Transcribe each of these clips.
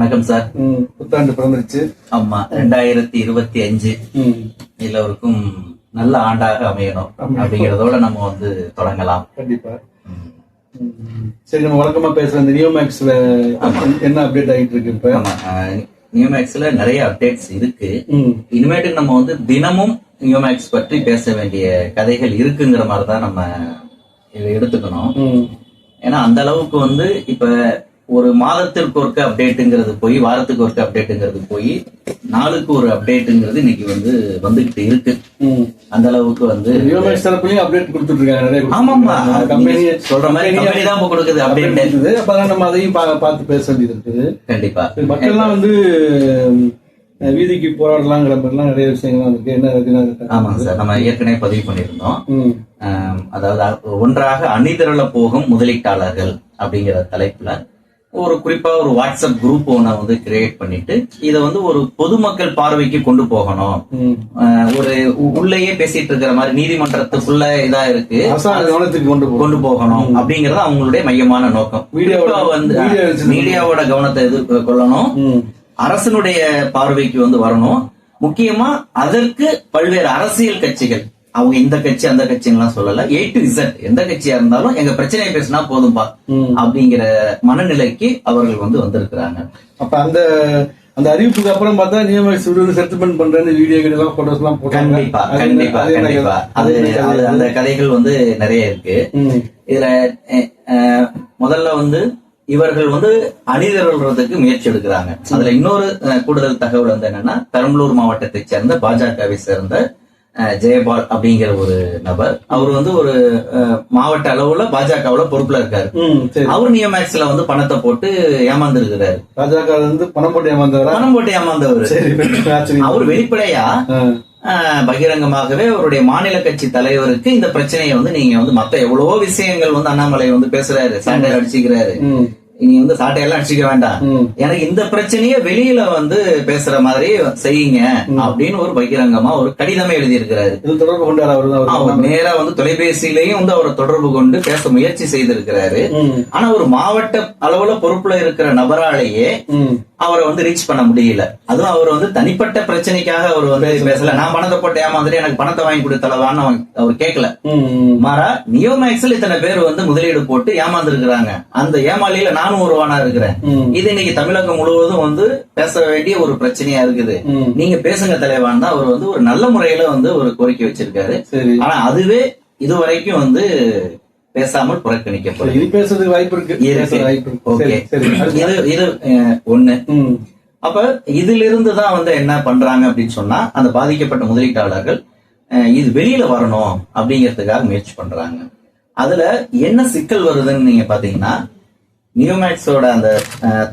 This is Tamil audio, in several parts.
வணக்கம் சார். புத்தாண்டு பிறந்துருச்சு. ஆமா ரெண்டாயிரத்தி இருபத்தி அஞ்சு எல்லோருக்கும் நல்ல ஆண்டாக அமையணும் அப்படிங்கறதோட நம்ம வந்து தொடங்கலாம். கண்டிப்பா. சரி நம்ம வழக்கமா பேசுற இந்த நியோமேக்ஸ்ல என்ன அப்டேட் ஆகிட்டு இருக்கு இப்ப? ஆமா நியூமேக்ஸ்ல நிறைய அப்டேட்ஸ் இருக்கு. ம், இனிமேட்டுக்கு நம்ம வந்து தினமும் நியூமேக்ஸ் பற்றி பேச வேண்டிய கதைகள் இருக்குங்கிற மாதிரி தான் நம்ம இதை எடுத்துக்கணும். ஏன்னா அந்த அளவுக்கு வந்து இப்ப ஒரு மாதத்திற்கு ஒருக்க அப்டேட்டுங்கிறது போய் வாரத்துக்கு ஒருக்க அப்டேட்டுங்கிறது போய் நாளுக்கு ஒரு அப்டேட்டுங்கிறது இன்னைக்கு வந்து வந்துகிட்டு இருக்கு. அந்த அளவுக்கு வந்து தரப்புலயும் அப்டேட் கொடுத்துட்டு இருக்காங்க ஆமாமா கம்பெனி சொல்ற மாதிரி கம்பெனி தான் கொடுக்குது அப்டேட் இருக்குது அப்ப அதான் நம்ம அதையும் பார்த்து பேச வேண்டியது இருக்குது கண்டிப்பா மக்கள்லாம் வந்து வீதிக்கு போராடலாங்கிற மாதிரிலாம் நிறைய விஷயங்கள்லாம் இருக்கு. என்ன இருக்குன்னு ஆமாங்க சார். நம்ம ஏற்கனவே பதிவு பண்ணியிருந்தோம். அதாவது ஒன்றாக அணிதிரள போகும் முதலீட்டாளர்கள் அப்படிங்கிற தலைப்புல ஒரு குறிப்பா ஒரு வாட்ஸ்அப் குரூப் ஒன்றை வந்து கிரியேட் பண்ணிட்டு இதை வந்து ஒரு பொதுமக்கள் பார்வைக்கு கொண்டு போகணும். ஒரு உள்ளேயே பேசிட்டு இருக்கிற மாதிரி நீதிமன்றத்துக்குள்ள இதா இருக்கு. கொண்டு கொண்டு போகணும். அப்படிங்கறது அவங்களுடைய மையமான நோக்கம். குறிப்பா வந்து மீடியாவோட கவனத்தை எது கொள்ளணும். அரசனுடைய பார்வைக்கு வந்து வரணும். முக்கியமா அதற்கு பல்வேறு அரசியல் கட்சிகள் அவங்க இந்த கட்சி அந்த கட்சின்னுலாம் சொல்லல. ஏ டு இசட் எந்த கட்சியா இருந்தாலும் எங்க பிரச்சனையை பேசினா போதும்பா. அப்படிங்கிற மனநிலைக்கு அவர்கள் வந்து வந்திருக்கிறாங்க. அப்ப அந்த அந்த அறிவிப்புக்கு அப்புறம் பார்த்தா நியமன சுடுவது செட்டில்மெண்ட் பண்ற வீடியோகள் எல்லாம் போட்டோஸ் எல்லாம் போட்டாங்க. கண்டிப்பா கண்டிப்பா கண்டிப்பா? அது? அந்த கதைகள் வந்து நிறைய இருக்கு. இதுல முதல்ல வந்து இவர்கள் வந்து அணிதிரள்றதுக்கு முயற்சி எடுக்கிறாங்க. அதுல இன்னொரு கூடுதல் தகவல் வந்து என்னன்னா பெரம்பலூர் மாவட்டத்தை சேர்ந்த பாஜகவை சேர்ந்த ஜெயபால் அப்படிங்கிற ஒரு நபர். அவர் வந்து ஒரு மாவட்ட அளவுல பாஜகவுல பொறுப்புல இருக்காரு. அவர் நியமேக்ஸ்ல வந்து பணத்தை போட்டு ஏமாந்துருக்கிறாரு. பாஜக வந்து பணம் போட்டு ஏமாந்தவரா? பணம் போட்டு ஏமாந்தவர். அவர் வெளிப்படையா பகிரங்கமாகவே அவருடைய மாநில கட்சி தலைவருக்கு இந்த பிரச்சனையை வந்து நீங்க வந்து மத்த எவ்வளவோ விஷயங்கள் வந்து அண்ணாமலை வந்து பேசுறாரு சாட்டை அடிச்சுக்கிறாரு. நீ வந்து சாட்டையெல்லாம் அடிச்சுக்க வேண்டாம். எனக்கு இந்த பிரச்சனைய வெளியில வந்து பேசுற மாதிரி செய்யுங்க அப்படின்னு ஒரு பகிரங்கமா ஒரு கடிதமே எழுதியிருக்கிறாரு. இது தொடர்பு கொண்டாரு அவரு நேரா வந்து தொலைபேசியிலையும் வந்து அவரை தொடர்பு கொண்டு பேச முயற்சி செய்திருக்கிறாரு. ஆனா ஒரு மாவட்ட அளவுல பொறுப்புல இருக்கிற நபராலேயே அவரை வந்து ரீச் பண்ண முடியல. அதுவும் அவர் வந்து தனிப்பட்ட பிரச்சனைக்காக அவர் வந்து பேசல. நான் பணத்தை போட்டு ஏமாந்துட்டு எனக்கு பணத்தை வாங்கி கொடுத்தலவான்னு அவன் அவர் கேட்கல. மாறா நியோமேக்ஸ்ல இத்தனை பேர் வந்து முதலீடு போட்டு ஏமாந்து இருக்கிறாங்க அந்த ஏமாளியில நானும் ஒருவானா இருக்கிறேன். இது இன்னைக்கு தமிழகம் முழுவதும் வந்து பேச வேண்டிய ஒரு பிரச்சனையா இருக்குது. நீங்க பேசுங்க தலைவான் தான் அவர் வந்து ஒரு நல்ல முறையில வந்து ஒரு கோரிக்கை வச்சிருக்காரு. சரி. ஆனா அதுவே இதுவரைக்கும் வந்து பேசாமல் புறக்கணிக்கப்படும். இது பேசுறதுக்கு வாய்ப்பு இருக்கு. வாய்ப்பு ஓகே. இது இது ஒண்ணு. அப்ப இதிலிருந்து தான் வந்து என்ன பண்றாங்க அப்படின்னு சொன்னா அந்த பாதிக்கப்பட்ட முதலீட்டாளர்கள் இது வெளியில வரணும் அப்படிங்கிறதுக்காக முயற்சி பண்றாங்க. அதுல என்ன சிக்கல் வருதுன்னு நீங்க பாத்தீங்கன்னா நியூமேக்ஸோட அந்த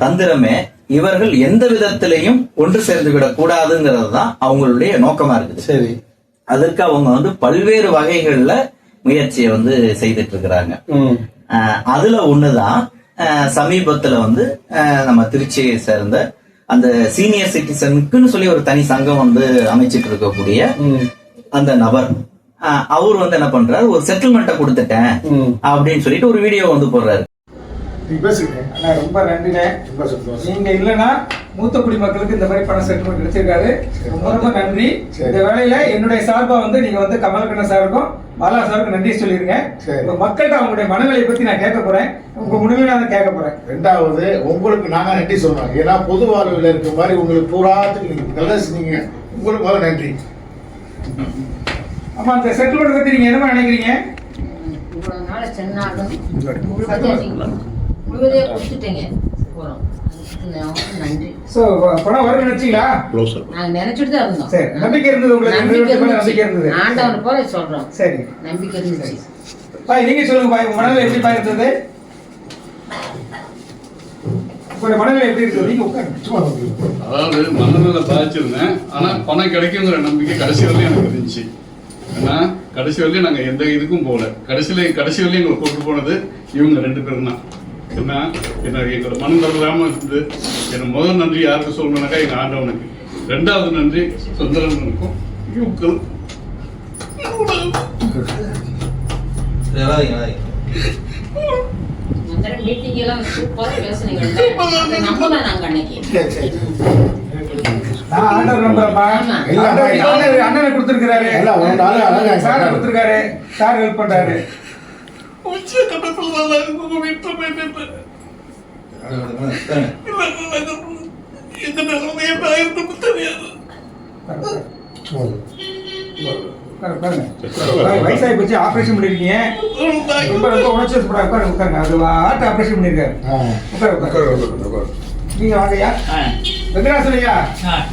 தந்திரமே இவர்கள் எந்த விதத்திலையும் ஒன்று சேர்ந்து விடக் கூடாதுங்கிறது தான் அவங்களுடைய நோக்கமா இருக்குது. சரி. அதற்கு அவங்க வந்து பல்வேறு வகைகள்ல முயற்சியை வந்து செய்துட்டு இருக்கிறாங்க அதுல ஒண்ணுதான் சமீபத்துல வந்து நம்ம திருச்சியை சேர்ந்த அந்த சீனியர் சிட்டிசனுக்குன்னு சொல்லி ஒரு தனி சங்கம் வந்து அமைச்சிட்டு இருக்கக்கூடிய அந்த நபர். அவர் வந்து என்ன பண்றாரு? ஒரு செட்டில்மெண்ட்டை கொடுத்துட்டேன். அப்படின்னு சொல்லிட்டு ஒரு வீடியோ வந்து போடுறாரு. நீ பேசுங்க அண்ணா ரொம்ப நன்றிண்ணே. ரொம்ப சந்தோஷம் நீங்க இல்லைன்னா மூத்த குடிமக்களுக்கு இந்த மாதிரி பணம் செட்டில்மெண்ட் கிடைச்சிருக்காரு ரொம்ப ரொம்ப நன்றி. சரி. இந்த வேலையில என்னுடைய சார்பா வந்து நீங்க வந்து கமலக்கண்ணன் சாருக்கும் பாலா சாருக்கும் நன்றி. உங்க மக்கள்கிட்ட அவங்களுடைய மனநிலையை பத்தி நான் கேட்க போறேன். உங்க முன்னிலை நான் கேட்க போறேன். ரெண்டாவது உங்களுக்கு நாங்க நன்றி சொல்றோம். ஏன்னா பொது வாழ்வில் இருக்க மாதிரி உங்களுக்கு பூராத்துக்கு நீங்க நல்லது செஞ்சீங்க. உங்களுக்கு நன்றி. ஆமா அந்த செட்டில்மெண்ட் பத்தி நீங்க என்ன நினைக்கிறீங்க? இவ்வளவு நாள் சென்னாலும் முழுவதே கொடுத்துட்டீங்க. போறோம். அதுக்கு நான் நன்றி. சோ பணம் வரும்னு நினைச்சீங்களா? நாங்க நினைச்சிட்டு தான் இருந்தோம். சரி நம்பிக்கை இருந்தது உங்களுக்கு. நம்பிக்கை இருந்தது. ஆண்டவன் போல சொல்றோம். சரி. நம்பிக்கை இருந்துச்சு. பாய் நீங்க சொல்லுங்க பாய். மனநிலை எப்படி பாய் இருந்தது. அதாவது மனநிலை பாதிச்சிருந்தேன். ஆனா பணம் கிடைக்குங்கிற நம்பிக்கை கடைசி வரையும் எனக்கு இருந்துச்சு. ஏன்னா கடைசி வரையும் நாங்க எந்த இதுக்கும் போகல. கடைசியில கடைசி வரையும் எங்களை கூட்டு போனது இவங்க ரெண்டு பேரும் தான். என்ன என்ன எங்களை மனம் தளராம இருந்து என்ன முதல் நன்றி யாருக்கு சொல்லணும்னாக்கா எங்க ஆண்டவனுக்கு. ரெண்டாவது நன்றி சுந்தரனுக்கும். ஆண்டவர் அண்ணன் கொடுத்துருக்காரு சார் கொடுத்துருக்காரு. சார் ஹெல்ப் பண்றாரு. உச்ச கட்டத்தில் நல்லா இருக்கும் வீட்டு எந்த நிலைமையை ஆயிரத்துக்கு தெரியாது. உட்காருங்க. வயசாகி போச்சு ஆபரேஷன் பண்ணிருக்கீங்க. ரொம்ப ரொம்ப உணர்ச்சி வசப்படாது உட்காரு உட்காருங்க. அது ஆட்டு ஆபரேஷன் பண்ணிருக்காரு. உட்காரு உட்காரு நீங்க வாங்கய்யா வெங்கடாசனையா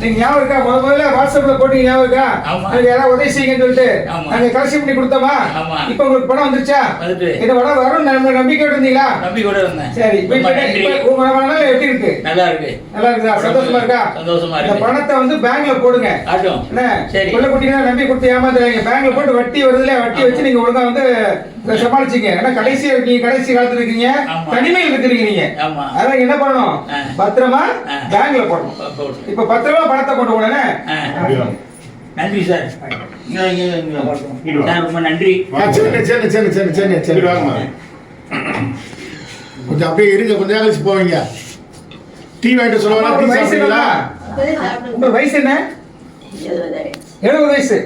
நீங்க ஞாபகம் இருக்கா? முத முதல்ல வாட்ஸ்அப்ல போட்டீங்க ஞாபகம் இருக்கா. எனக்கு யாராவது உதவி செய்யுங்கன்னு சொல்லிட்டு. நாங்க கலெக்ஷன் பண்ணி கொடுத்தோமா. இப்ப உங்களுக்கு பணம் வந்துருச்சா. இந்த பணம் வரும் நம்ம நம்பிக்கை இருந்தீங்களா? நம்பி கூட இருந்தேன் சரி உங்க மனநிலை எப்படி இருக்கு? நல்லா இருக்கு. நல்லா இருக்குதா? சந்தோஷமா இருக்கா? சந்தோஷமா இந்த பணத்தை வந்து பேங்க்ல போடுங்க. என்ன. கொள்ள குட்டினா நம்பி கொடுத்து ஏமாந்துறாங்க பேங்க்ல போட்டு வட்டி வருதுல வட்டி வச்சு நீங்க ஒழுங்கா வந்து சமாளிச்சீங்க. ஏன்னா கடைசி நீங்க கடைசி காலத்துல இருக்கீங்க. தனிமையில் இருக்கிறீங்க நீங்க. ஆமா. அதான் என்ன பண்ணணும். பத்திரமா. பேங்க்ல போடணும். இப்ப பத்திரமா பணத்தை கொண்டு உடனே. நன்றி சார். ரொம்ப நன்றி. சரி சரி சரி சரி சரி கொஞ்சம் அப்படியே இருங்க கொஞ்ச நேரம் கழிச்சு போவீங்க. டீ வாங்கிட்டு சொல்லுவாங்க டீ சாப்பிடுங்களா? உங்க வயசு என்ன? எழுபது வயசு.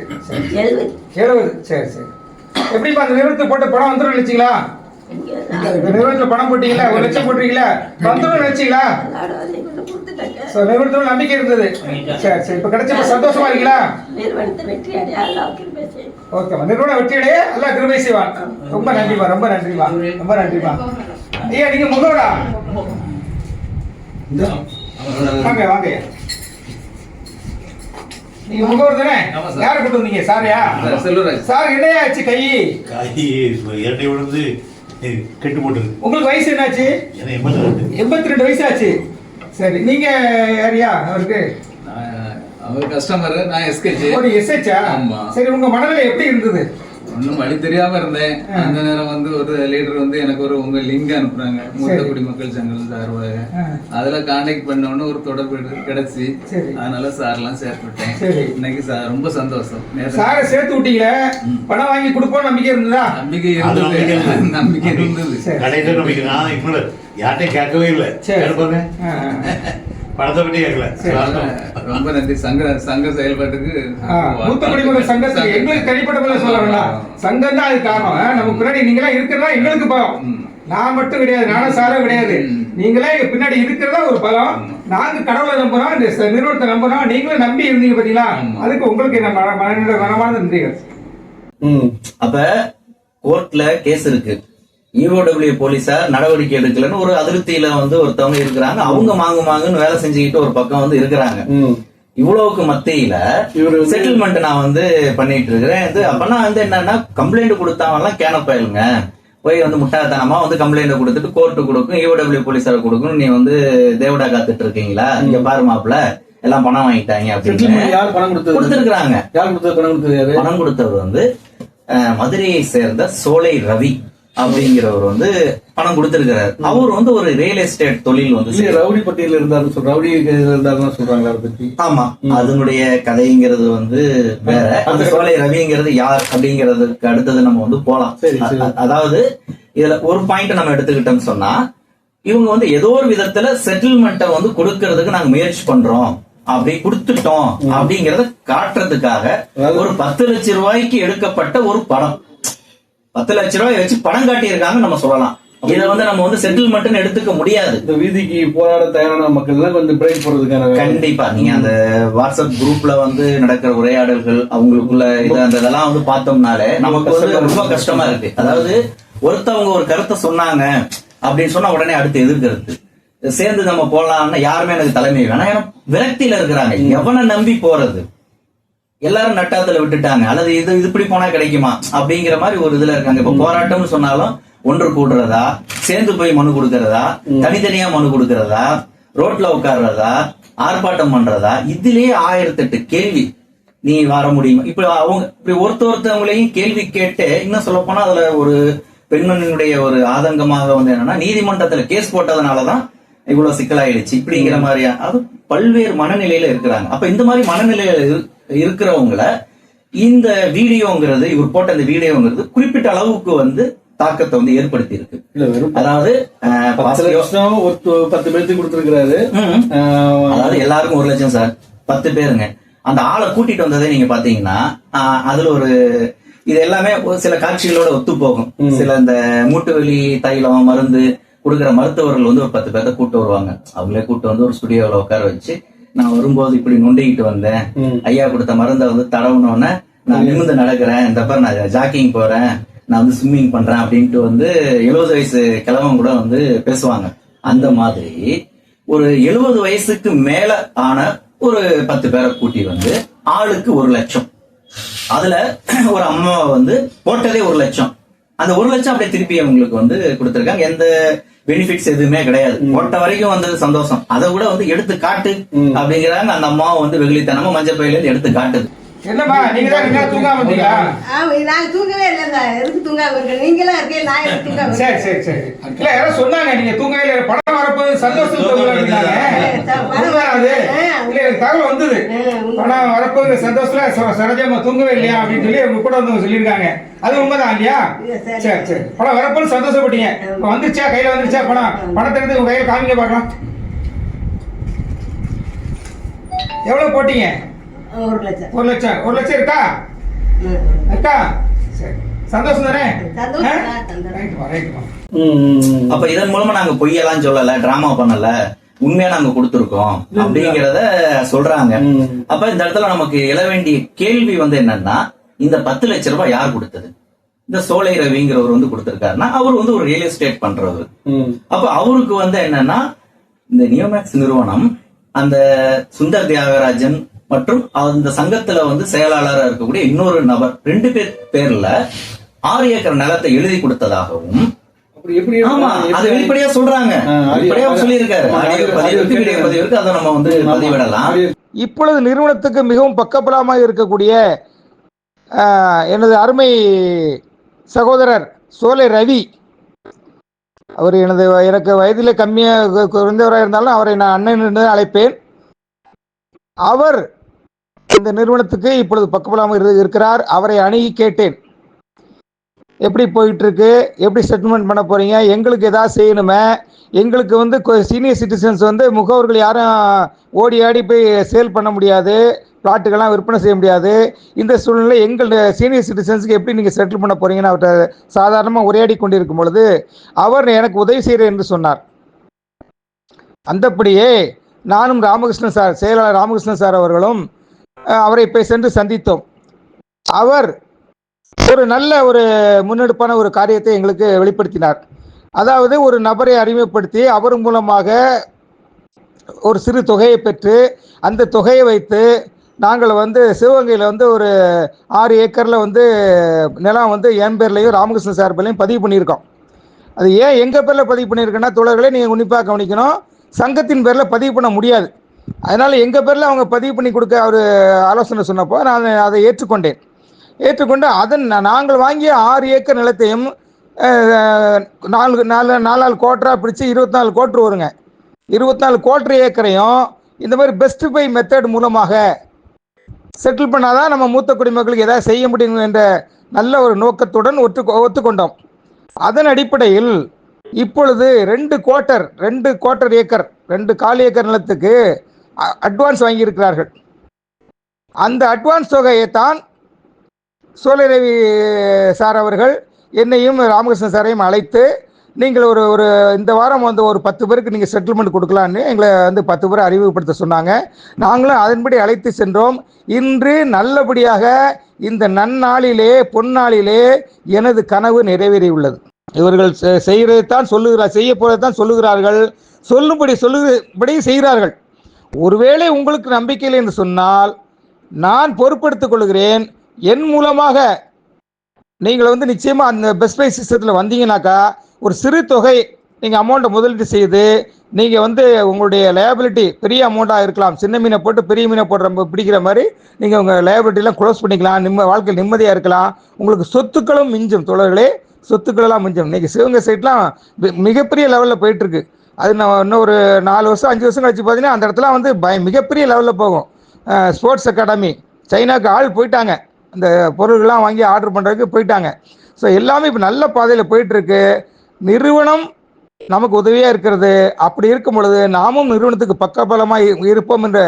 எழுபது. சரி சரி. எப்படிப்பா அந்த நிறுவனத்துக்கு போட்ட பணம் வந்துடும் நினைச்சீங்களா? நிறுவனத்துல பணம் போட்டீங்களா? ஒரு லட்சம் போட்டீங்களா வந்துடும் நினைச்சீங்களா? நிறுவனத்துல நம்பிக்கை இருந்தது. சரி சரி. இப்ப கிடைச்சப்ப சந்தோஷமா இருக்கீங்களா? ஓகேம்மா நிறுவனம் வெற்றியடைய எல்லாம் கிருபை செய்வான். ரொம்ப நன்றிமா ரொம்ப நன்றிமா ரொம்ப நன்றிமா ஐயா நீங்க முகோடா? வாங்க வாங்க. நீங்க முகவர் தானே ஆமா சார். யாரை கூட்டு வந்தீங்க? சாரியா? செல்வராஜ் சார் என்னையா ஆச்சு கை? காய் இரட்டை விழுந்து கெட்டு போட்டுது. உங்களுக்கு வயசு என்னாச்சு? எண்பத்தி ரெண்டு. எண்பத்தி ரெண்டு வயசு ஆச்சு சரி நீங்க யாரியா? அவருக்கு? அவர் கஸ்டமர் நான் எஸ்கேச் ஒரு எஸ்ஹெச்சா ஆமா. சரி உங்க மனநிலை எப்படி இருந்தது? ஒன்றும் வழி தெரியாம இருந்தேன். அந்த நேரம் வந்து ஒரு லீடர் வந்து எனக்கு ஒரு உங்க லிங்க் அனுப்புறாங்க. மூத்த சரி. குடிமக்கள் சங்கம் சார்பாக. அதுல கான்டாக்ட் பண்ண உடனே ஒரு தொடர்பு கிடைச்சு. அதனால சார்லாம் சேர்த்துட்டேன் சரி. இன்னைக்கு சார் ரொம்ப சந்தோஷம். சாரை சேர்த்து விட்டீங்களே? பணம் வாங்கி கொடுப்போம் நம்பிக்கை இருந்ததா? நம்பிக்கை இருந்தது. நம்பிக்கை. இருந்தது. கடைசியில் நம்பிக்கை. நான் இப்போ யார்ட்டையும் கேட்கவே இல்லை. பணத்தை பற்றி கேட்கல சரி. ரொம்ப நன்றி. சங்க சங்க செயல்பாட்டுக்கு. மூத்த குடிமக்கள் சங்கத்துக்கு எங்களுக்கு தனிப்பட்ட முறையில் சொல்ல வேண்டாம் சங்கம் தான் அது காரணம். ஆ, நம்ம பின்னாடி நீங்களா இருக்கிறதா எங்களுக்கு பலம். நான் மட்டும் கிடையாது நானும் சாரும் கிடையாது. நீங்களே பின்னாடி இருக்கிறதா ஒரு பலம் நாங்க கடவுளை நம்புறோம் இந்த நிறுவனத்தை நம்புறோம். நீங்களும் நம்பி இருந்தீங்க பாத்தீங்களா. அதுக்கு உங்களுக்கு என்ன மன மன- மனமார்ந்த நன்றிகள். ம் அப்ப கோர்ட்ல கேஸ் இருக்கு. ஈஓடபிள்யூ போலீசார் நடவடிக்கை எடுக்கலன்னு ஒரு அதிருப்தியில வந்து ஒருத்தவங்க இருக்கிறாங்க. அவங்க மாங்கு மாங்குன்னு வேலை செஞ்சுக்கிட்டு ஒரு பக்கம் வந்து இருக்கிறாங்க. இவ்வளவுக்கு மத்தியில இவரு செட்டில்மெண்ட் நான் வந்து பண்ணிட்டு இருக்கிறேன். இது அப்பனா வந்து என்னன்னா கம்ப்ளைண்ட் கொடுத்தவங்க எல்லாம் கேன பயலுங்க. போய் வந்து முட்டாள்தனமா வந்து கம்ப்ளைண்ட் கொடுத்துட்டு கோர்ட்டு கொடுக்கும் ஈஓடபிள்யூ போலீஸார் கொடுக்கும். நீ வந்து தேவடா காத்துட்டு இருக்கீங்களா? இங்க பாரு மாப்ள எல்லாம் பணம் வாங்கிட்டாங்க அப்படின்னு. யார் பணம் கொடுத்தது? கொடுத்திருக்கிறாங்க. யார் கொடுத்தது? பணம் கொடுத்தது பணம் கொடுத்தவர் வந்து மதுரையை சேர்ந்த சோலை ரவி. அப்படிங்கிறவர் வந்து பணம் கொடுத்திருக்கிறார். அவர் வந்து ஒரு ரியல் எஸ்டேட் தொழில் வந்து ரவுடி பட்டியல இருந்தாருன்னு சொல்ற ரவுடி இருந்தாருன்னு சொல்றாங்களா அதை பத்தி? ஆமா. அதனுடைய கதைங்கிறது வந்து வேற. அந்த சோலை ரவிங்கிறது யார் அப்படிங்கிறதுக்கு அடுத்தது நம்ம வந்து போலாம். அதாவது இதுல ஒரு பாயிண்ட் நம்ம எடுத்துக்கிட்டோம்னு சொன்னா இவங்க வந்து ஏதோ ஒரு விதத்துல செட்டில்மெண்ட்டை வந்து கொடுக்கறதுக்கு நாங்க முயற்சி பண்றோம். அப்படி கொடுத்துட்டோம் அப்படிங்கறத காட்டுறதுக்காக ஒரு பத்து லட்சம் ரூபாய்க்கு எடுக்கப்பட்ட ஒரு படம். பத்து லட்சம் ரூபாய் வச்சு படம் காட்டியிருக்காங்க நம்ம சொல்லலாம். இதை வந்து நம்ம வந்து செட்டில்மெண்ட்னு எடுத்துக்க முடியாது. இந்த வீதிக்கு போராட தயாரான மக்கள் கொஞ்சம் பிரேக் போடுறதுக்கான வேலை. கண்டிப்பா. நீங்க அந்த வாட்ஸ்அப் குரூப்ல வந்து நடக்கிற உரையாடல்கள் அவங்களுக்குள்ள இது அந்த இதெல்லாம் வந்து பார்த்தோம்னாலே நமக்கு வந்து ரொம்ப கஷ்டமா இருக்கு. அதாவது ஒருத்தவங்க ஒரு கருத்தை சொன்னாங்க அப்படின்னு சொன்னா உடனே அடுத்து எதிர்கருத்து. சேர்ந்து நம்ம போடலாம்னா யாருமே எனக்கு தலைமை வேணாம். ஏன்னா விரக்தியில இருக்கிறாங்க. எவனை நம்பி போறது? எல்லாரும் நட்டாத்துல விட்டுட்டாங்க. அல்லது இது இது இப்படி போனா கிடைக்குமா? அப்படிங்கிற மாதிரி ஒரு இதுல இருக்காங்க. இப்ப போராட்டம்னு சொன்னாலும் ஒன்று கூடுறதா? சேர்ந்து போய் மனு கொடுக்கறதா? தனித்தனியா மனு கொடுக்கறதா? ரோட்ல உட்கார்றதா? ஆர்ப்பாட்டம் பண்றதா? இதுலயே ஆயிரத்தெட்டு கேள்வி நீ வர முடியுமா? இப்ப அவங்க இப்படி ஒருத்த ஒருத்தவங்களையும் கேள்வி கேட்டு இன்னும் சொல்ல போனா அதுல ஒரு பெண்மணியினுடைய ஒரு ஆதங்கமாக வந்து என்னன்னா நீதிமன்றத்துல கேஸ் போட்டதுனாலதான் இவ்வளவு சிக்கலாயிடுச்சு. இப்படிங்கிற மாதிரியா? அது பல்வேறு மனநிலையில இருக்கிறாங்க. அப்ப இந்த மாதிரி மனநிலையில இருக்கிறவங்கள இந்த வீடியோங்கிறது இவர் போட்ட இந்த வீடியோங்கிறது குறிப்பிட்ட அளவுக்கு வந்து தாக்கத்தை வந்து ஏற்படுத்தி இருக்கு அதாவது பத்து ஒரு பத்து பேருக்கு கொடுத்துருக்காரு ம். அதாவது எல்லாருக்கும் ஒரு லட்சம் சார் பத்து பேருங்க. அந்த ஆளை கூட்டிட்டு வந்ததே நீங்க பாத்தீங்கன்னா அதுல ஒரு இது எல்லாமே ஒரு சில காட்சிகளோட ஒத்து போகும். சில இந்த மூட்டு வலி தைலம் மருந்து கொடுக்குற மருத்துவர்கள் வந்து ஒரு பத்து பேர்த்த கூட்டு வருவாங்க. அவங்களே கூட்டு வந்து ஒரு ஸ்டுடியோவில் உட்கார வச்சு நான் வரும்போது இப்படி நொண்டிக்கிட்டு வந்தேன். ஐயா கொடுத்த மருந்தை வந்து தடவுனோடனே நான் நிமிர்ந்து நடக்கிறேன். இந்த பாரு நான் ஜாக்கிங் போறேன். நான் வந்து ஸ்விம்மிங் பண்றேன் அப்படின்ட்டு வந்து எழுபது வயசு கிழவன் கூட வந்து பேசுவாங்க. அந்த மாதிரி ஒரு எழுபது வயசுக்கு மேல ஆன ஒரு பத்து பேரை கூட்டி வந்து ஆளுக்கு ஒரு லட்சம். அதுல ஒரு அம்மா வந்து போட்டதே ஒரு லட்சம். அந்த ஒரு லட்சம் அப்படியே திருப்பி அவங்களுக்கு வந்து கொடுத்திருக்காங்க. எந்த பெனிஃபிட்ஸ் எதுவுமே கிடையாது. போட்ட வரைக்கும் வந்தது சந்தோஷம். அதை கூட வந்து எடுத்து காட்டு அப்படிங்கிறாங்க. அந்த அம்மாவை வந்து வெகுளித்தனமா மஞ்சள் பையில இருந்து எடுத்து காட்டுது என்னம்மா நீங்க தான் நாள் தூங்காம இருந்தீங்களா ஆமா, நான் தூங்கவே இல்லைங்க. எதுக்கு தூங்காம இருக்கேன் நீங்களா இருக்கேன் நான் எதுக்கு தூங்காம சரி? சரி சரி. இல்ல யாரோ சொன்னாங்க நீங்க தூங்கவே இல்லை. படம் வரப்போது சந்தோஷம் தூங்குறாங்க அது இல்ல எனக்கு தகவல் வந்தது. படம் வரப்போது சந்தோஷத்துல ச- சரோஜாம்மா தூங்கவே இல்லையா அப்படின்னு சொல்லி உங்க கூட வந்து சொல்லியிருக்காங்க. அது உண்மைதான் இல்லையா? இல்ல, சரி. சரி சரி. படம் வரப்போது சந்தோஷப்பட்டீங்க. இப்ப வந்துருச்சா? கையில வந்துருச்சா பணம் பணத்தை எடுத்து உங்க கையில காமிங்க பார்க்கலாம். எவ்வளவு போட்டீங்க? ஒரு லட்சம். ஒரு லட்சம். ஒரு லட்சம் இருக்கா. இருக்கா? சரி. சந்தோஷம் தானே? அப்ப இதன் மூலமா நாங்க பொய்யெல்லாம் சொல்லல டிராமா பண்ணல உண்மையா நாங்க கொடுத்திருக்கோம் அப்படிங்கறத சொல்றாங்க. அப்ப இந்த இடத்துல நமக்கு எழ வேண்டிய கேள்வி வந்து என்னன்னா இந்த பத்து லட்ச ரூபாய் யார் கொடுத்தது? இந்த சோலை ரவிங்கிறவர் வந்து கொடுத்திருக்காருன்னா அவர் வந்து ஒரு ரியல் எஸ்டேட் பண்றவர். அப்ப அவருக்கு வந்து என்னன்னா இந்த நியோமேக்ஸ் நிறுவனம் அந்த சுந்தர் தியாகராஜன் மற்றும் அந்த சங்கத்துல வந்து செயலாளரா இருக்கக்கூடிய இன்னொரு நபர் ரெண்டு பேர் பேர்ல ஆறு ஏக்கர் நிலத்தை எழுதி கொடுத்ததாகவும் அப்படி எப்படி ஆமா அது வெளிப்படையா சொல்றாங்க. வெளிப்படையா சொல்லியிருக்காரு. அது- நம்ம வந்து பதிவிடலாம். இப்பொழுது நிறுவனத்துக்கு மிகவும் பக்கபலமாக இருக்கக்கூடிய எனது அருமை சகோதரர் சோலை ரவி அவர் எனது எனக்கு வயதில் கம்மியாக குறைந்தவராக இருந்தாலும் அவரை நான் அண்ணன் என்று அழைப்பேன். அவர் இந்த நிறுவனத்துக்கு இப்பொழுது பக்கபலமாக இரு- இருக்கிறார். அவரை அணுகி கேட்டேன். எப்படி போயிட்டு இருக்கு எப்படி செட்டில்மெண்ட் பண்ண போறீங்க? எங்களுக்கு ஏதாவது செய்யணுமே? எங்களுக்கு வந்து சீனியர் சிட்டிசன்ஸ் வந்து முகவர்கள் யாரும் ஓடி ஆடி போய் சேல் பண்ண முடியாது. பிளாட்டுகள்லாம் விற்பனை செய்ய முடியாது. இந்த சூழ்நிலை எங்கள் சீனியர் சிட்டிசன்ஸுக்கு எப்படி நீங்கள் செட்டில் பண்ண போறீங்கன்னு அவர்கிட்ட சாதாரணமாக உரையாடி கொண்டிருக்கும் பொழுது அவர் எனக்கு உதவி செய்கிறேன் என்று சொன்னார். அந்தப்படியே நானும் ராமகிருஷ்ணன் சார் செயலாளர் ராமகிருஷ்ணன் சார் அவர்களும் அவரை போய் சென்று சந்தித்தோம். அவர் ஒரு நல்ல ஒரு முன்னெடுப்பான ஒரு காரியத்தை எங்களுக்கு வெளிப்படுத்தினார். அதாவது ஒரு நபரை அறிமுகப்படுத்தி அவர் மூலமாக ஒரு சிறு தொகையை பெற்று அந்த தொகையை வைத்து நாங்கள் வந்து சிவகங்கையில் வந்து ஒரு ஆறு ஏக்கரில் வந்து நிலம் வந்து என் பேர்லையும் ராமகிருஷ்ணன் சார் பேர்லையும் பதிவு பண்ணியிருக்கோம். அது ஏன் எங்கள் பேரில் பதிவு பண்ணியிருக்கேன்னா தோழர்களே நீங்கள் உன்னிப்பாக கவனிக்கணும். சங்கத்தின் பேரில் பதிவு பண்ண முடியாது. அதனால் எங்கள் பேரில் அவங்க பதிவு பண்ணி கொடுக்க அவர் ஆலோசனை சொன்னப்போ நான் அதை ஏற்றுக்கொண்டேன். ஏற்றுக்கொண்டு அதன் நாங்கள் வாங்கிய ஆறு ஏக்கர் நிலத்தையும் நாலு நாலு நாலு நாலாள் கோட்டரா பிடிச்சு இருபத்தி நாலு கோட்ரு வருங்க. இருபத்தி நாலு கோட்ரு ஏக்கரையும் இந்த மாதிரி பெஸ்ட் பை மெத்தட் மூலமாக செட்டில் பண்ணாதான் நம்ம மூத்த குடிமக்களுக்கு எதாவது செய்ய முடியும் என்ற நல்ல ஒரு நோக்கத்துடன் ஒத்து ஒத்துக்கொண்டோம். அதன் அடிப்படையில் இப்பொழுது ரெண்டு குவார்ட்டர் ரெண்டு குவார்ட்டர் ஏக்கர் ரெண்டு கால் ஏக்கர் நிலத்துக்கு அட்வான்ஸ் வாங்கியிருக்கிறார்கள். அந்த அட்வான்ஸ் தொகையை தான் சோழரவி சார் அவர்கள் என்னையும் ராமகிருஷ்ணன் சாரையும் அழைத்து நீங்கள் ஒரு ஒரு இந்த வாரம் வந்து ஒரு பத்து பேருக்கு நீங்கள் செட்டில்மெண்ட் கொடுக்கலான்னு எங்களை வந்து பத்து பேரை அறிமுகப்படுத்த சொன்னாங்க. நாங்களும் அதன்படி அழைத்து சென்றோம். இன்று நல்லபடியாக இந்த நன்னாளிலே பொன்னாளிலே எனது கனவு நிறைவேறியுள்ளது. இவர்கள் செ- செய்கிறதைத்தான் சொல்லுகிறார் செய்ய போகிறதான் சொல்லுகிறார்கள். சொல்லும்படி சொல்லுபடி செய்கிறார்கள். ஒருவேளை உங்களுக்கு நம்பிக்கை இல்லை என்று சொன்னால் நான் பொறுப்படுத்திக் கொள்கிறேன். என் மூலமாக நீங்கள் வந்து நிச்சயமாக அந்த பெஸ்ட் பை சிஸ்டத்தில் வந்தீங்கன்னாக்கா ஒரு சிறு தொகை நீங்கள் அமௌண்ட்டை முதலீடு செய்து நீங்கள் வந்து உங்களுடைய லேபிலிட்டி பெரிய அமௌண்ட்டாக இருக்கலாம். சின்ன மீனை போட்டு பெரிய மீனை போடுற பிடிக்கிற மாதிரி நீங்கள் உங்கள் லேபிலிட்டிலாம் க்ளோஸ் பண்ணிக்கலாம். நிம்ம வாழ்க்கையில் நிம்மதியாக இருக்கலாம். உங்களுக்கு சொத்துக்களும் மிஞ்சும். தோழர்களே சொத்துக்களெல்லாம் மிஞ்சும். இன்றைக்கி சிவகங்கை சைட்லாம் மிகப்பெரிய லெவலில் போயிட்டுருக்கு அது நான் இன்னும் ஒரு நாலு வருஷம் அஞ்சு வருஷம் கழிச்சு பார்த்தீங்கன்னா அந்த இடத்துல வந்து பய மிகப்பெரிய லெவலில் போகும். ஸ்போர்ட்ஸ் அகாடமி சைனாக்கு ஆள் போயிட்டாங்க. அந்த பொருள்கள்லாம் வாங்கி ஆர்டர் பண்ணுறதுக்கு போயிட்டாங்க. ஸோ எல்லாமே இப்போ நல்ல பாதையில் போயிட்டுருக்கு. நிறுவனம் நமக்கு உதவியாக இருக்கிறது. அப்படி இருக்கும் பொழுது நாமும் நிறுவனத்துக்கு பக்கபலமாக இருப்போம் என்ற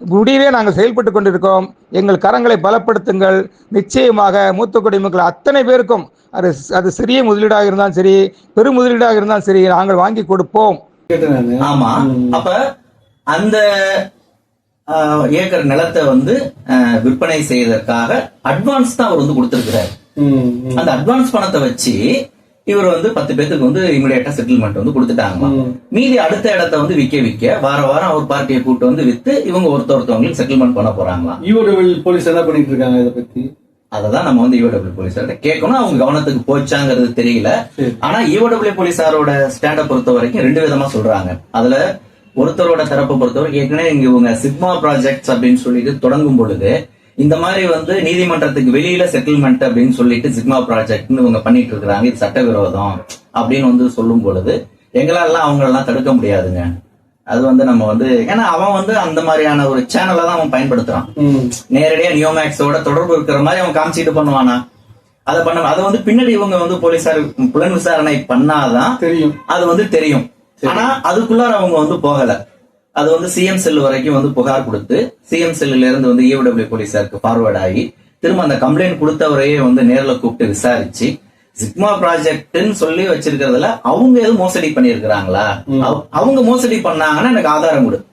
முடிவே நாங்கள் செயல்பட்டு கொண்டிருக்கோம் எங்கள் கரங்களை பலப்படுத்துங்கள். நிச்சயமாக மூத்த குடிமக்கள் அத்தனை பேருக்கும் அது அது சிறிய முதலீடாக இருந்தாலும் சரி பெரும் முதலீடாக இருந்தாலும் சரி நாங்கள் வாங்கி கொடுப்போம். ஆமா. அப்ப அந்த ஏக்கர் நிலத்தை வந்து விற்பனை செய்வதற்காக அட்வான்ஸ் தான் அவர் வந்து கொடுத்திருக்கிறார். அந்த அட்வான்ஸ் பணத்தை வச்சு இவர் வந்து பத்து பேத்துக்கு வந்து இமிடியேட்டா செட்டில்மெண்ட் வந்து கொடுத்துட்டாங்களாம் ம். மீதி அடுத்த இடத்த வந்து விக்க விக்க வார வாரம் அவர் பார்ட்டியை கூட்டு வந்து வித்து இவங்க ஒருத்த ஒருத்தவங்களுக்கு செட்டில்மெண்ட் பண்ண போறாங்களாம் ஈவோடபிள் போலீஸ் என்ன பண்ணிட்டு இருக்காங்க இதை பத்தி அததான் நம்ம வந்து ஈஓடபிள்யூ போலீஸார்ட்ட கேட்கணும். அவங்க கவனத்துக்கு போச்சாங்கிறது தெரியல. ஆனா ஈஓடபிள்யூ போலீஸாரோட ஸ்டாண்டை பொறுத்த வரைக்கும் ரெண்டு விதமா சொல்றாங்க. அதுல ஒருத்தரோட தரப்பை பொறுத்தவரைக்கும் ஏற்கனவே இங்க இவங்க சிக்மா ப்ராஜெக்ட்ஸ் அப்படின்னு சொல்லிட்டு தொடங்கும் பொழுது இந்த மாதிரி வந்து நீதிமன்றத்துக்கு வெளியில செட்டில்மெண்ட் அப்படின்னு சொல்லிட்டு சிக்மா ப்ராஜெக்ட்னு இவங்க பண்ணிட்டு இருக்காங்க இது சட்டவிரோதம் அப்படின்னு வந்து சொல்லும் பொழுது எங்களால அவங்களெல்லாம் தடுக்க முடியாதுங்க. அது வந்து நம்ம வந்து ஏன்னா அவன் வந்து அந்த மாதிரியான ஒரு சேனலை தான் அவன் பயன்படுத்துறான். நேரடியா நியோமேக்ஸோட தொடர்பு இருக்கிற மாதிரி அவன் காமிச்சிட்டு பண்ணுவானா? அதை பண்ண அதை வந்து பின்னாடி இவங்க வந்து போலீசார் புலன் விசாரணை பண்ணாதான் தெரியும். அது வந்து தெரியும். ஆனா அதுக்குள்ளார அவங்க வந்து போகல. அது வந்து சிஎம் செல் வரைக்கும் வந்து புகார் கொடுத்து சிஎம் செல்லுல இருந்து வந்து ஏடபிள்யூ போலீசாருக்கு ஃபார்வர்ட் ஆகி திரும்ப அந்த கம்ப்ளைண்ட் கொடுத்தவரையே வந்து நேர்ல கூப்பிட்டு விசாரிச்சு சிக்மா ப்ராஜெக்ட்னு சொல்லி வச்சிருக்கிறதுல அவங்க எதுவும் மோசடி பண்ணியிருக்கிறாங்களா? அவ- அவங்க மோசடி பண்ணாங்கன்னா எனக்கு ஆதாரம் கொடு.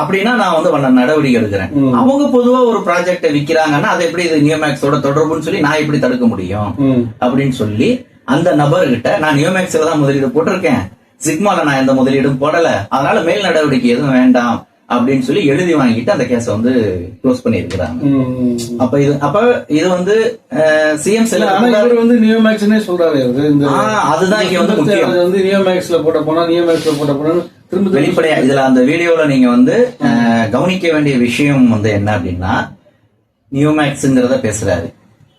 அப்படின்னா நான் வந்து பண்ண நடவடிக்கை எடுக்கிறேன். அவங்க பொதுவா ஒரு ப்ராஜெக்டை விக்கிறாங்கன்னா அது எப்படி இது நியோமேக்ஸோட தொடர்புன்னு சொல்லி நான் எப்படி தடுக்க முடியும். அப்படின்னு சொல்லி அந்த நபர்கிட்ட நான் நியோமேக்ஸ்ல தான் முதலீடு போட்டிருக்கேன். சிக்மால நான் எந்த முதலீடும் போடல. அதனால மேல் நடவடிக்கை எதுவும் வேண்டாம். அப்படின்னு சொல்லி எழுதி வாங்கிட்டு அந்த கேஸை வந்து க்ளோஸ் பண்ணியிருக்கிறாங்க. ம், ம். அப்ப இது அப்ப இது வந்து சிஎம் செல் இவர் வந்து நியோமேக்ஸ்னே சொல்றாரு. அவரு இந்த ஆ, அதுதான் இங்க வந்து முக்கியம். வந்து நியோமேக்ஸ்ல போட்ட போனா நியோமேக்ஸ்ல போட்ட போனா திரும்ப வெளிப்படையா இதுல அந்த வீடியோல நீங்க வந்து கவனிக்க வேண்டிய விஷயம் வந்து என்ன அப்படின்னா நியோமேக்ஸ்ங்கிறத பேசுறாரு.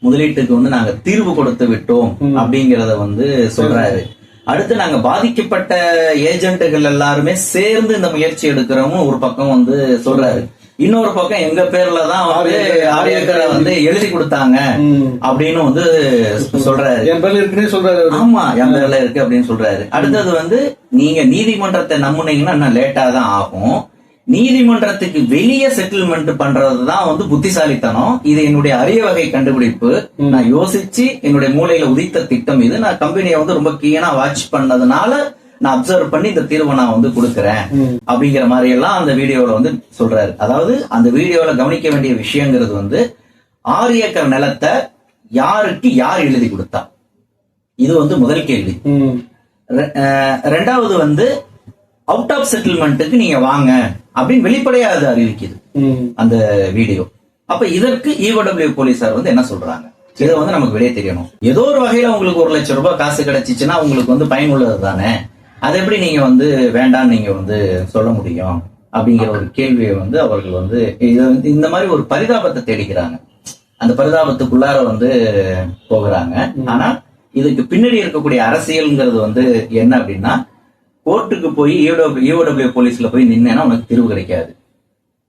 முதலீட்டுக்கு வந்து நாங்க தீர்வு கொடுத்து விட்டோம் அப்படிங்கறத வந்து சொல்றாரு. அடுத்து நாங்க பாதிக்கப்பட்ட ஏஜென்ட்டுகள் எல்லாருமே சேர்ந்து இந்த முயற்சி எடுக்கிறோம்னு ஒரு பக்கம் வந்து சொல்றாரு. இன்னொரு பக்கம் எங்க பேர்ல தான் வந்து ஆறு ஏக்கரை வந்து எழுதி கொடுத்தாங்க. அப்படின்னு வந்து சொல்றாரு. என் பேர்ல இருக்குன்னே சொல்றாரு ஆமா என் பேர்ல இருக்கு அப்படின்னு சொல்றாரு. அடுத்தது வந்து நீங்க நீதிமன்றத்தை நம்புனீங்கன்னா இன்னும் லேட்டா தான் ஆகும். நீதிமன்றத்துக்கு வெளியே செட்டில்மெண்ட் பண்றதுதான் வந்து புத்திசாலித்தனம். இது என்னுடைய அரிய வகை கண்டுபிடிப்பு. நான் யோசிச்சு என்னுடைய மூளையில உதித்த திட்டம் இது. நான் கம்பெனியை வந்து ரொம்ப கீனா வாட்ச் பண்ணதுனால நான் அப்சர்வ் பண்ணி இந்த தீர்வை நான் வந்து கொடுக்கறேன். அப்படிங்கிற மாதிரி எல்லாம் அந்த வீடியோல வந்து சொல்றாரு. அதாவது அந்த வீடியோல கவனிக்க வேண்டிய விஷயங்கிறது வந்து ஆறு ஏக்கர் நிலத்தை யாருக்கு யார் எழுதி கொடுத்தா? இது வந்து முதல் கேள்வி. ரெண்டாவது வந்து அவுட் ஆஃப் செட்டில்மெண்ட்டுக்கு நீங்க வாங்க. அப்படின்னு வெளிப்படையா அது அறிவிக்குது. அந்த வீடியோ. அப்ப இதற்கு ஈஓடபிள்யூ போலீசார் வந்து என்ன சொல்றாங்க? இதை வந்து நமக்கு வெளியே தெரியணும். ஏதோ ஒரு வகையில உங்களுக்கு ஒரு லட்சம் ரூபாய் காசு கிடைச்சிச்சுன்னா உங்களுக்கு வந்து பயனுள்ளது தானே? அதை எப்படி நீங்க வந்து வேண்டாம்னு நீங்க வந்து சொல்ல முடியும்? அப்படிங்கிற ஒரு கேள்வியை வந்து அவர்கள் வந்து இது வந்து இந்த மாதிரி ஒரு பரிதாபத்தை தேடிக்கிறாங்க. அந்த பரிதாபத்துக்குள்ளார வந்து போகிறாங்க. ஆனா இதுக்கு பின்னாடி இருக்கக்கூடிய அரசியல்ங்கிறது வந்து என்ன அப்படின்னா கோர்ட்டுக்கு போய் ஈஓடபிள்யூ போலீஸ்ல போய் நின்னேன்னா உனக்கு தீர்வு கிடைக்காது.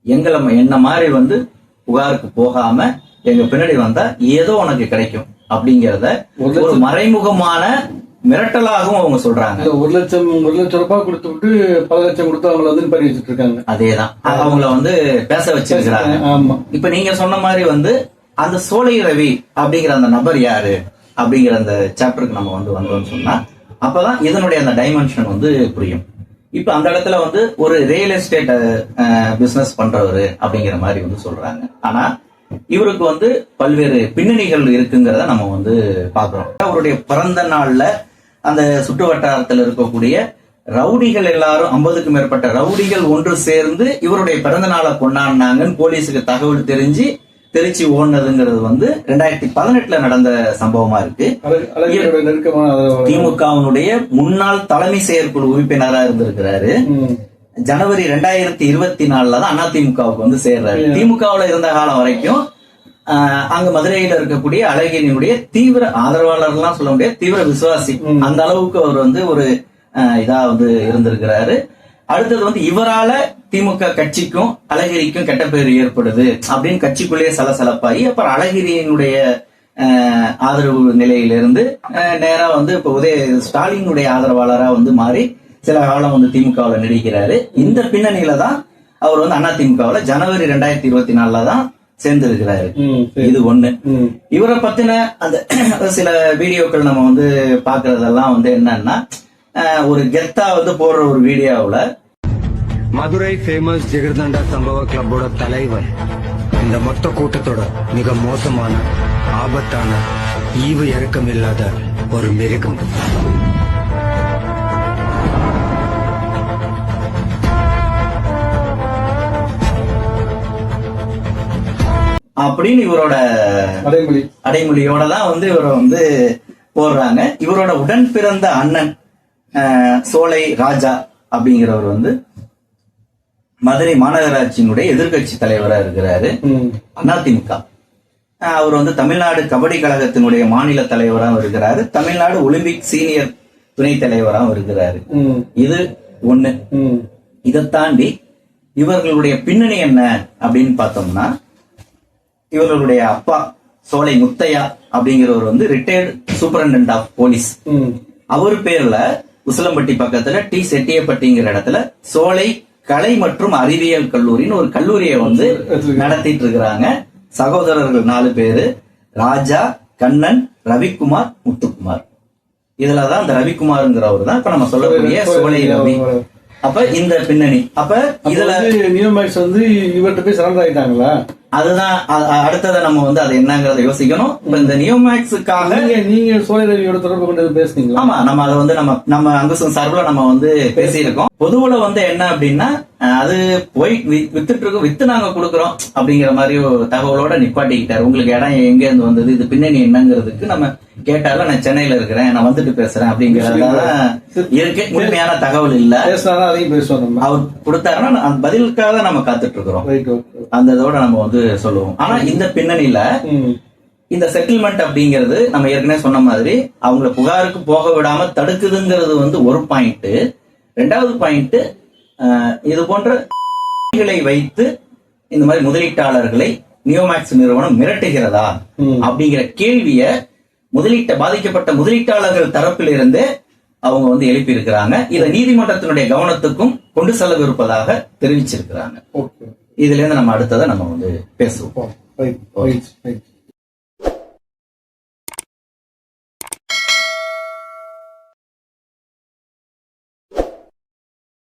எங்களை என்ன மாதிரி வந்து புகாருக்கு போகாம எங்க பின்னாடி வந்தா ஏதோ உனக்கு கிடைக்கும் அப்படிங்கறத ஒரு மறைமுகமான மிரட்டலாகவும் அவங்க சொல்றாங்க. ஒரு லட்சம் ஒரு லட்சம் ரூபாய் கொடுத்து விட்டு பல லட்சம் கொடுத்து அவங்கள வந்து பண்ணி வச்சுட்டு இருக்காங்க. அதேதான். அவங்கள வந்து பேச வச்சிருக்கிறாங்க. ஆமா. இப்ப நீங்க சொன்ன மாதிரி வந்து அந்த சோலை ரவி அப்படிங்கிற அந்த நபர் யாரு? அப்படிங்கிற அந்த சாப்டருக்கு நம்ம வந்து வந்தோம்னு சொன்னா அப்பதான் இதனுடைய அந்த டைமென்ஷன் வந்து புரியும். இப்ப அந்த இடத்துல வந்து ஒரு ரியல் எஸ்டேட் பிசினஸ் பண்றவரு அப்படிங்கிற மாதிரி வந்து சொல்றாங்க. ஆனா இவருக்கு வந்து பல்வேறு பின்னணிகள் இருக்குங்கிறத நம்ம வந்து பாக்குறோம் அவருடைய பிறந்த நாள்ல அந்த சுற்று வட்டாரத்தில் இருக்கக்கூடிய ரவுடிகள் எல்லாரும் ஐம்பதுக்கும் மேற்பட்ட ரவுடிகள் ஒன்று சேர்ந்து இவருடைய பிறந்த நாளை கொண்டாடினாங்கன்னு போலீஸுக்கு தகவல் தெரிஞ்சு திருச்சி ஓடுனதுங்கிறது வந்து ரெண்டாயிரத்தி பதினெட்டுல நடந்த சம்பவமா இருக்கு. ஆதரவாளர். திமுகவினுடைய முன்னாள் தலைமை செயற்குழு உறுப்பினரா இருந்திருக்கிறாரு. ஜனவரி ரெண்டாயிரத்தி இருபத்தி நாலுல தான் அதிமுகவுக்கு வந்து சேர்றாரு. திமுகவுல இருந்த காலம் வரைக்கும் அங்க மதுரையில இருக்கக்கூடிய அழகிரியினுடைய தீவிர ஆதரவாளர்லாம் சொல்ல முடியாது தீவிர விசுவாசி. அந்த அளவுக்கு அவர் வந்து ஒரு இதா வந்து இருந்திருக்கிறாரு. அடுத்தது வந்து இவரால திமுக கட்சிக்கும் அழகிரிக்கும் கெட்ட பேர் ஏற்படுது அப்படின்னு கட்சிக்குள்ளேயே சலசலப்பாகி அப்புறம் அழகிரியினுடைய ஆதரவு நிலையிலிருந்து நேரா வந்து இப்ப உதய ஸ்டாலினுடைய ஆதரவாளரா வந்து மாறி சில காலம் வந்து திமுகவில் நீடிக்கிறாரு இந்த பின்னணியில தான் அவர் வந்து அதிமுகவில் ஜனவரி ரெண்டாயிரத்தி இருபத்தி நாலுல தான் சேர்ந்திருக்கிறாரு. இது ஒண்ணு. இவரை பத்தின அந்த சில வீடியோக்கள் நம்ம வந்து பாக்குறதெல்லாம் வந்து என்னன்னா ஒரு கெத்தா வந்து போடுற ஒரு வீடியோவுல மதுரை ஃபேமஸ் ஜிகர்தண்டா சம்பவ கிளப்போட தலைவர் இந்த மொத்த கூட்டத்தோட மிக மோசமான ஆபத்தான ஈவு இறக்கம் இல்லாத ஒரு மிருகம். அப்படின்னு இவரோட அடைமொழி. அடைமொழியோட தான் வந்து இவரை வந்து போடுறாங்க. இவரோட உடன் பிறந்த அண்ணன் சோலை ராஜா அப்படிங்கிறவர் வந்து மதுரை மாநகராட்சியினுடைய எதிர்க்கட்சி தலைவரா இருக்கிறாரு. அதிமுக அவர் வந்து தமிழ்நாடு கபடி கழகத்தினுடைய மாநில தலைவராகவும் இருக்கிறாரு தமிழ்நாடு ஒலிம்பிக் சீனியர் துணைத் தலைவராகவும் இருக்கிறாரு. இது ஒண்ணு. இதை தாண்டி இவர்களுடைய பின்னணி என்ன அப்படின்னு பார்த்தோம்னா இவர்களுடைய அப்பா சோலை முத்தையா அப்படிங்கிறவர் வந்து ரிட்டையர்டு சூப்பரண்டன்ட் ஆஃப் போலீஸ். அவர் பேர்ல உசிலம்பட்டி பக்கத்துல டி செட்டியப்பட்டிங்கிற இடத்துல சோலை கலை மற்றும் அறிவியல் கல்லூரின்னு ஒரு கல்லூரியை வந்து. நடத்திட்டு இருக்கிறாங்க சகோதரர்கள் நாலு பேரு. ராஜா கண்ணன் ரவிக்குமார் முத்துக்குமார். இதுலதான் அந்த ரவிக்குமார்ங்கிறவர் தான் இப்ப நம்ம சொல்லக்கூடிய சோலை ரவி. அப்ப இந்த பின்னணி. அப்ப இதுல இதுல நியோமேக்ஸ் வந்து இவர்கிட்ட போய் சரண்டர் ஆயிட்டாங்களா? அதுதான் அடுத்ததை நம்ம வந்து அது என்னங்கறத யோசிக்கணும். இப்ப இந்த நியோமேக்ஸுக்காக நீங்க நீங்க சோலை ரவியோட தொடர்பு கொண்டு பேசுனீங்களா? ஆமா நம்ம அதை வந்து நம்ம நம்ம அங்குசம் சார்பில் நம்ம வந்து பேசியிருக்கோம். பொதுவுல வந்து என்ன அப்படின்னா அது போய் வித்துட்டு இருக்கோம் வித்து நாங்க கொடுக்குறோம் அப்படிங்கிற மாதிரி தகவலோட நிப்பாட்டிக்கிட்டாரு. உங்களுக்கு இடம் எங்க இருந்து வந்தது இது பின்னணி என்னங்கிறதுக்கு நம்ம கேட்டாலும் நான் சென்னையில இருக்கிறேன் நான் வந்துட்டு பேசுறேன் அப்படிங்கறதுதான் இருக்கு உண்மையான தகவல் இல்ல. பேசினாலும் அதையும் பேசுவோம் அவர் கொடுத்தாருன்னா பதிலுக்காக நம்ம காத்துட்டு இருக்கிறோம் அந்த இதோட நம்ம வந்து சொல்லுவோம். ஆனா இந்த பின்னணியில. இந்த செட்டில்மெண்ட் அப்படிங்கிறது நம்ம ஏற்கனவே சொன்ன மாதிரி அவங்கள புகாருக்கு போக விடாம தடுக்குதுங்கிறது வந்து ஒரு பாயிண்ட் ரெண்டாவது பாயிண்ட் இது போன்ற வைத்து இந்த மாதிரி முதலீட்டாளர்களை நியோமேக்ஸ் நிறுவனம் மிரட்டுகிறதா. அப்படிங்கிற கேள்விய முதலீட்ட பாதிக்கப்பட்ட முதலீட்டாளர்கள் தரப்பிலிருந்து அவங்க வந்து எழுப்பி இருக்கிறாங்க இதை நீதிமன்றத்தினுடைய கவனத்துக்கும் கொண்டு செல்லவிருப்பதாக தெரிவிச்சிருக்கிறாங்க. இதுல இருந்து நம்ம அடுத்ததை நம்ம வந்து பேசுவோம்.